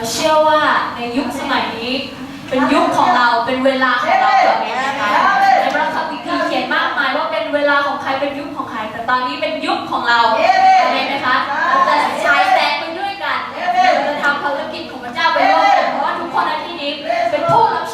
เราเชื่อว่าในยุคสมัยนี้ เป็นยุคของเราเป็นเวลาของเราแบบนี้นะคะในพระคัมภีร์เขียนมากมายว่าเป็นเวลาของใครเป็นยุคของใคร แต่ตอนนี้เป็นยุคของเราอะไรไหมคะเราจะใช้แสงไปด้วยกันเราจะทำภารกิจของพระเจ้าไปร่วมกันเพราะว่าทุกคนในที่นี้เป็นผู้รับ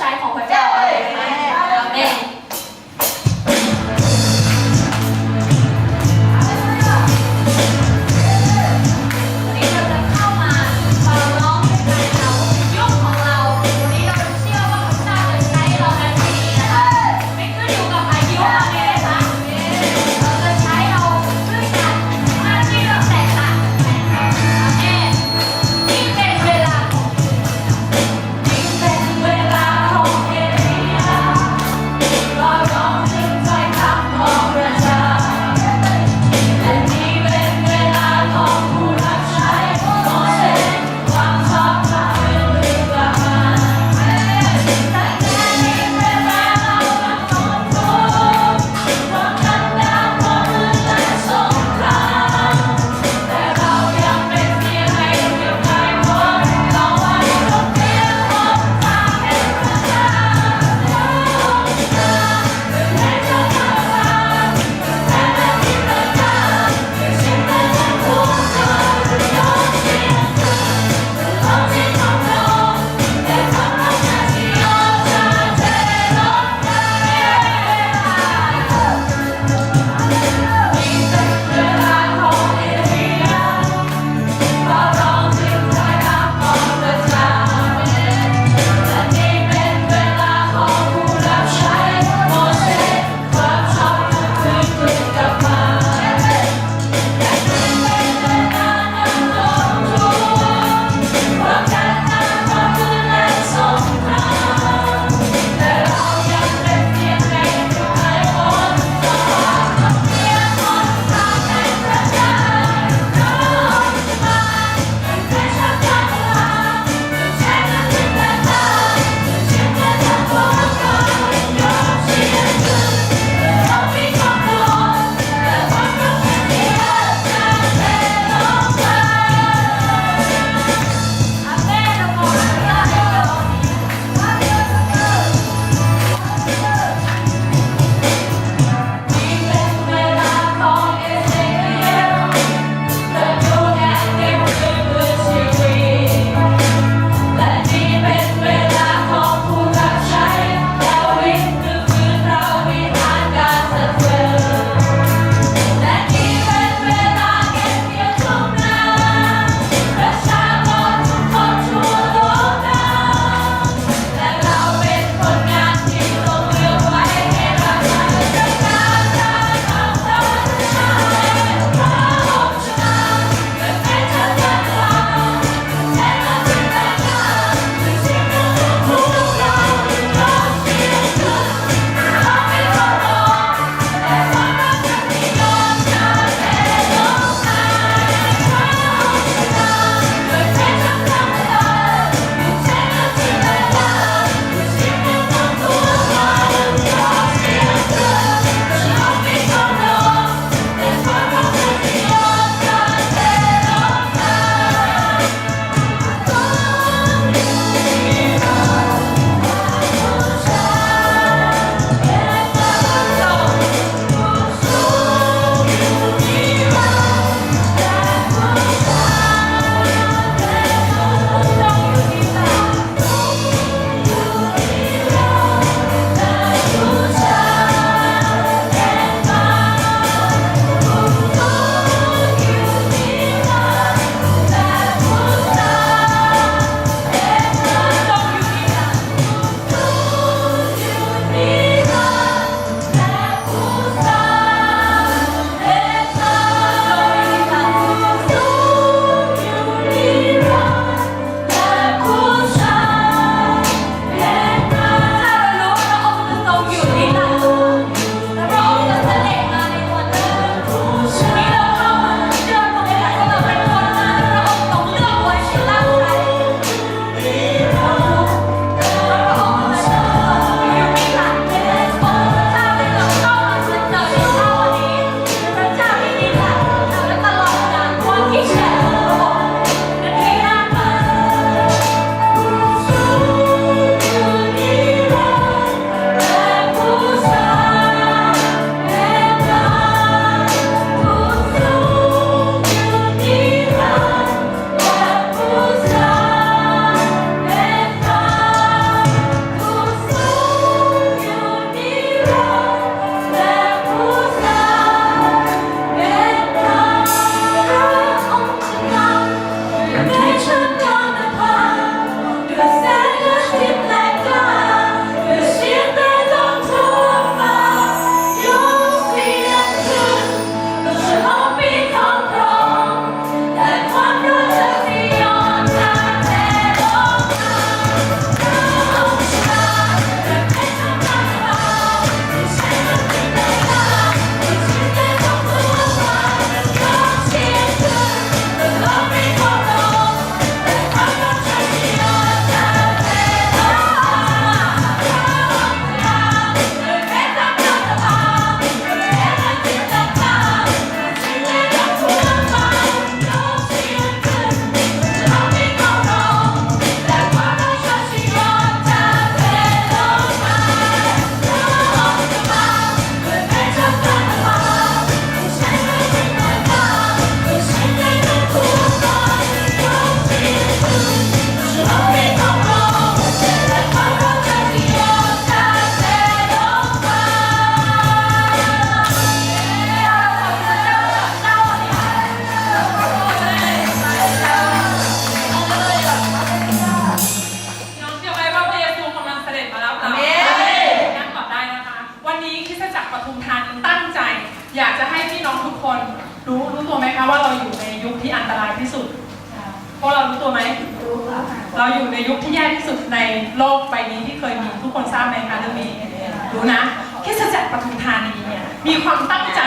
คะว่าเราอยู่ในยุคที่อันตรายที่สุดพวกเรารู้ตัวไหมเราอยู่ในยุคที่แย่ที่สุดในโลกใบนี้ที่เคยมีทุกคนทราบไหมคะเรื่องนี้รู้นะคิดจักรปทุมธานีเนี่ยมีความตั้งใจ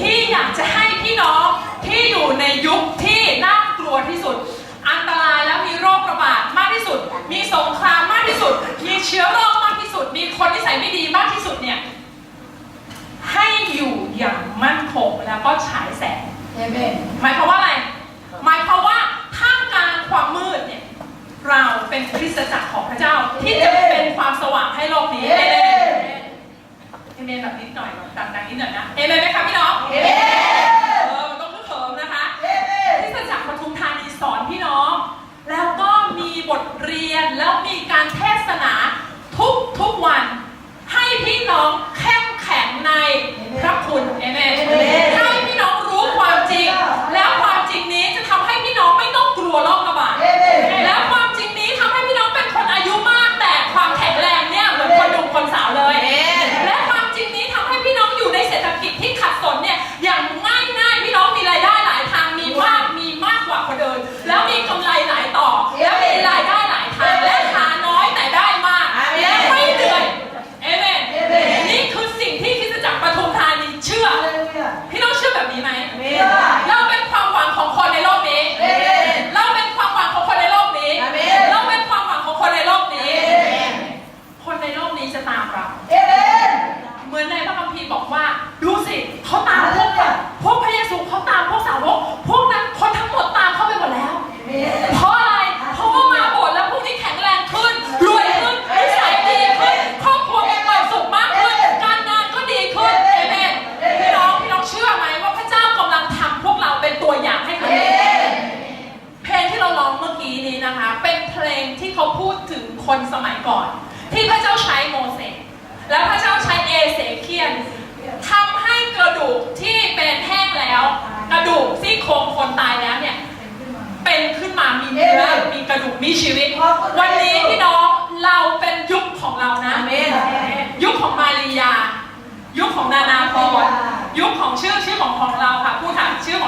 ที่อยากจะให้พี่น้องที่อยู่ในยุคที่น่ากลัวที่สุด อันตรายแล้วมีโรคระบาดมากที่สุด มีสงครามมากที่สุด มีเชื้อโรคมากที่สุด มีคนที่ใส่ไม่ดีมากที่สุดเนี่ยให้อยู่อย่างมั่นคงแล้วก็ฉายแสง หมายความว่าอะไร หมายความว่าท่ามกลางความมืดเนี่ย เราเป็นคริสตจักรของพระเจ้าที่จะเป็นความสว่างให้โลกนี้เอเมนเอเมนแบบนิดหน่อยดังๆนิดหน่อยนะ เอเมนไหมคะพี่น้อง เอเมนเออมันต้องคึกเขิมนะคะ คริสตจักรปทุมธานีสอนพี่น้อง แล้วก็มีบทเรียนแล้วมีการเทศนาทุกทุกวัน ให้พี่น้องเข้มแข็งในพระคุณเอเมน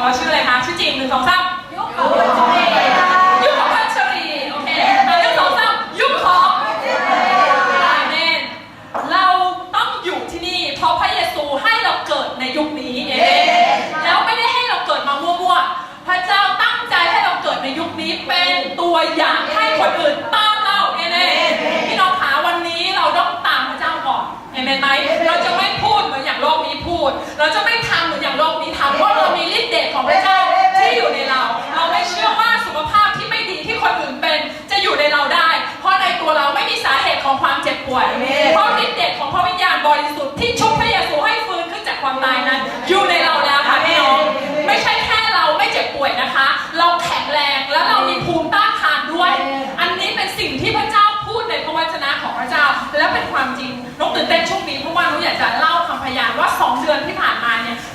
ของเราชื่ออะไรคะ ชื่อจริงหนึ่งสองสามยุค ของพระเจ้าที่อยู่ในเรา เราไม่เชื่อว่าสุขภาพที่ไม่ดีที่คนอื่นเป็น จะอยู่ในเราได้ เพราะในตัวเราไม่มีสาเหตุของความเจ็บป่วยเพราะฤทธิ์เดชของพระวิญญาณบริสุทธิ์ที่ชุบพระเยซูให้ฟื้นขึ้นจากความตายนั้นอยู่ใน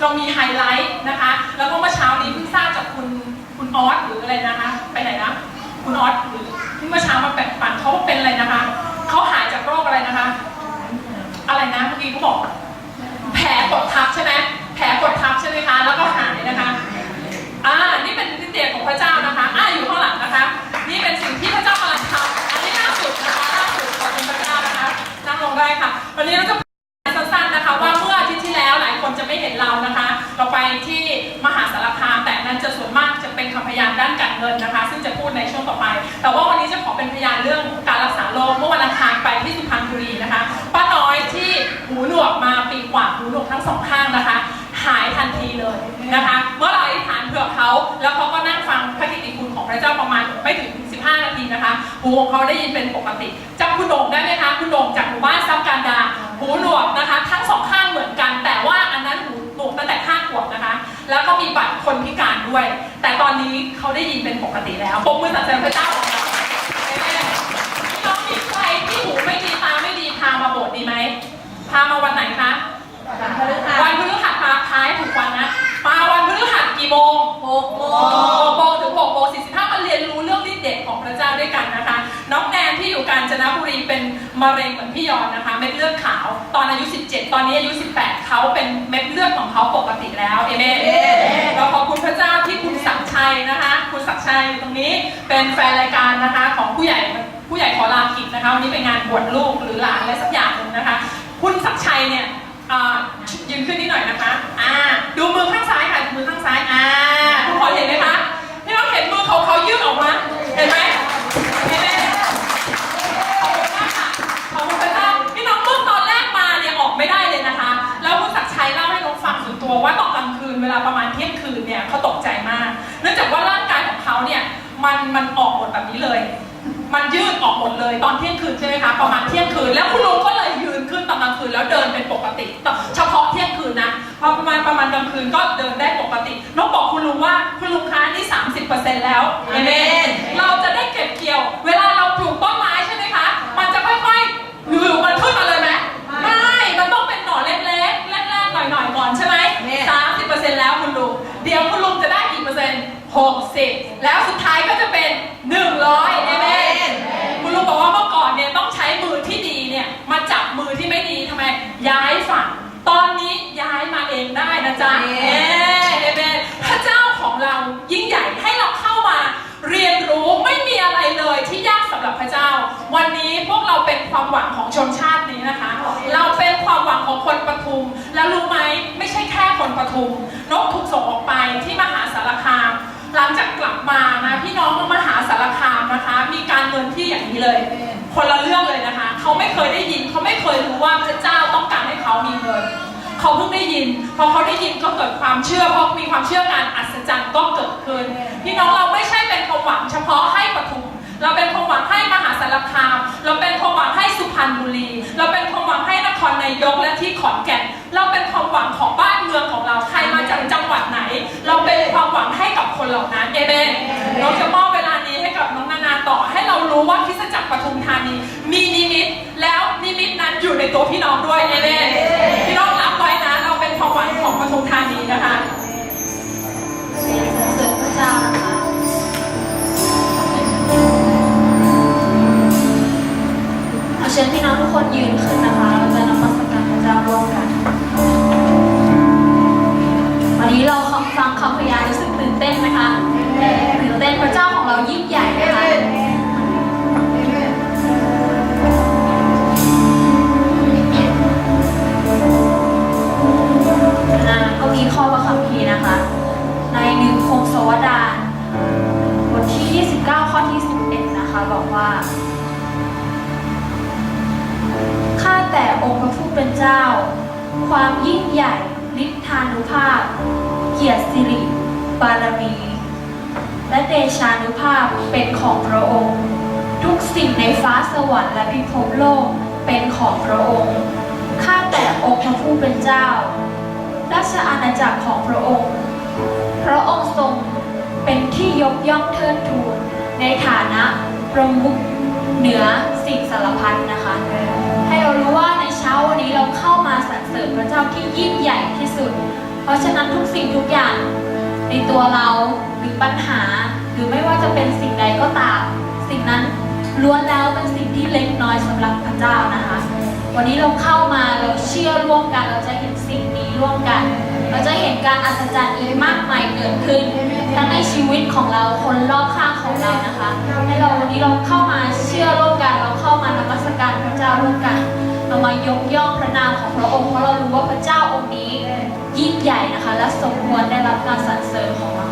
เรามีไฮไลท์นะคะ แล้วก็เมื่อเช้านี้เพิ่งทราบจากคุณคุณออสหรืออะไรนะคะ ไปไหนนะ คุณออสหรือที่เมื่อเช้ามาแบ่งปันเขาเป็นอะไรนะคะ เขาหายจากโรคอะไรนะคะ อะไรนะเมื่อกี้เขาบอก แผลกดทับใช่ไหมแผลกดทับใช่ไหมคะ แล้วก็หายนะคะอ่านี่เป็นฤทธิ์เดชของพระเจ้านะคะอ่าอยู่ข้างหลังนะคะ นี่เป็นสิ่งที่พระเจ้ากำลังทำอันนี้ล่าสุดนะคะล่าสุดขอบคุณพระเจ้านะคะนั่งลงได้ค่ะ วันนี้เราจะ เขาได้ยินเป็นปกติจำคุณโด่งได้ไหมคะคุณโด่งจากหมู่บ้านซับการดา หูหนวกนะคะ ทั้งสองข้างเหมือนกัน แต่ว่าอันนั้นหูหนวกตั้งแต่ห้าขวบนะคะ แล้วก็มีบัตรคนพิการด้วย แต่ตอนนี้เขาได้ยินเป็นปกติแล้วปรบมือสรรเสริญพระเจ้าของเราาญจนบุรีเป็นมะเร็งเหมือนพี่ยอนนะคะ เม็ดเลือดขาวตอนอายุ 17 ตอนนี้อายุ 18 เขาเป็นเม็ดเลือดของเขาปกติแล้วเอเมนเราขอบคุณพระเจ้าที่คุณสั่งใช้ชัยนะคะ คุณศักดิ์ชัยอยู่ตรงนี้เป็นแฟนรายการนะคะของผู้ใหญ่ผู้ใหญ่ขอลากิจนะคะวันนี้เป็นงานบวชลูกหรือหลานอะไรสักอย่างหนึ่งนะคะ คุณศักดิ์ชัยเนี่ยอ่ายืนขึ้นนิดหน่อยนะคะอ่าดูมือข้างซ้ายค่ะมือข้างซ้ายอ่าทุกคนเห็นไหมคะพี่น้องเห็นมือเขาเขายื่นออกมาเห็นไหม ตัวว่าตอนกลางคืนเวลาประมาณเที่ยงคืนเนี่ยเขาตกใจมาก เนื่องจากว่าร่างกายของเขาเนี่ยมันมันออกหมดแบบนี้เลย มันยืดออกหมดเลยตอนเที่ยงคืนใช่ไหมคะประมาณเที่ยงคืนแล้วคุณลุงก็เลยยืนขึ้นตอนกลางคืนแล้วเดินเป็นปกติเฉพาะเที่ยงคืนนะพอประมาณประมาณกลางคืนก็เดินได้ปกตินกบอกคุณลุงว่าคุณลุงคะนี่30%แล้วเอเมน เราเป็นความหวังของชนชาตินี้นะคะ เราเป็นความหวังของคนปทุม แล้วรู้ไหมไม่ใช่แค่คนปทุม นกถูกส่งออกไปที่มหาสารคาม หลังจากกลับมานะพี่น้องมหาสารคามนะคะ มีการเงินที่อย่างนี้เลย คนละเรื่องเลยนะคะ เขาไม่เคยได้ยินเขาไม่เคยรู้ว่าพระเจ้าต้องการให้เขามีเงินเขาเพิ่งได้ยิน พอเขาได้ยินก็เกิดความเชื่อพอมีความเชื่อการอัศจรรย์ก็เกิดขึ้น พี่น้องเราไม่ใช่เป็นความหวังเฉพาะให้ปทุม เราเป็นความหวังให้มหาสารคาม เราเป็นความหวังให้สุพรรณบุรี เราเป็นความหวังให้นครนายกและที่ขอนแก่น เราเป็นความหวังของบ้านเมืองของเราใครมาจากจังหวัดไหน เราเป็นความหวังให้กับคนเหล่านั้นเอเมนเราจะมอบเวลานี้ให้กับน้องนานาต่อ ให้เรารู้ว่าคิสจักรปทุมธานี มีนิมิต แล้วนิมิตนั้นอยู่ในตัวพี่น้องด้วยเอเมนพี่น้องรับไว้นะ เราเป็นความหวังของปทุมธานีนะคะเสียงสรรเสริญพระเจ้า เชิญพี่น้องทุกคนยืนขึ้นนะคะ เราจะนมัสการพระเจ้าร่วมกัน ความยิ่งใหญ่ฤทธานุภาพ เกียรติสิริ บารมี และเดชานุภาพเป็นของพระองค์ ทุกสิ่งในฟ้าสวรรค์และพิภพโลกเป็นของพระองค์ ข้าแต่องค์พระผู้เป็นเจ้า ราชอาณาจักรของพระองค์ พระองค์ทรงเป็นที่ยกย่องเทิดทูนในฐานะประมุขเหนือสิ่งสารพัดนะคะ ให้เรารู้ว่าในเช้า วันนี้เราเข้ามาสรรเสริญพระเจ้าที่ยิ่งใหญ่ที่สุด เพราะฉะนั้นทุกสิ่งทุกอย่าง ในตัวเราหรือปัญหา หรือไม่ว่าจะเป็นสิ่งใดก็ตาม สิ่งนั้นล้วนแล้วเป็นสิ่งที่เล็กน้อยสำหรับพระเจ้านะคะ วันนี้เราเข้ามาเราเชื่อร่วมกัน เราจะเห็นสิ่งนี้ร่วมกัน เราจะเห็นการอัศจรรย์อีกมากมายเกิดขึ้นทั้งในชีวิตของเราคนรอบข้างของเรานะคะให้เราวันนี้เราเข้ามาเชื่อร่วมกัน เราเข้ามานมัสการพระเจ้าร่วมกัน เรามายกย่องพระนามของพระองค์เพราะเรารู้ว่าพระเจ้าองค์นี้ยิ่งใหญ่นะคะ และสมควรได้รับการสรรเสริญของเรา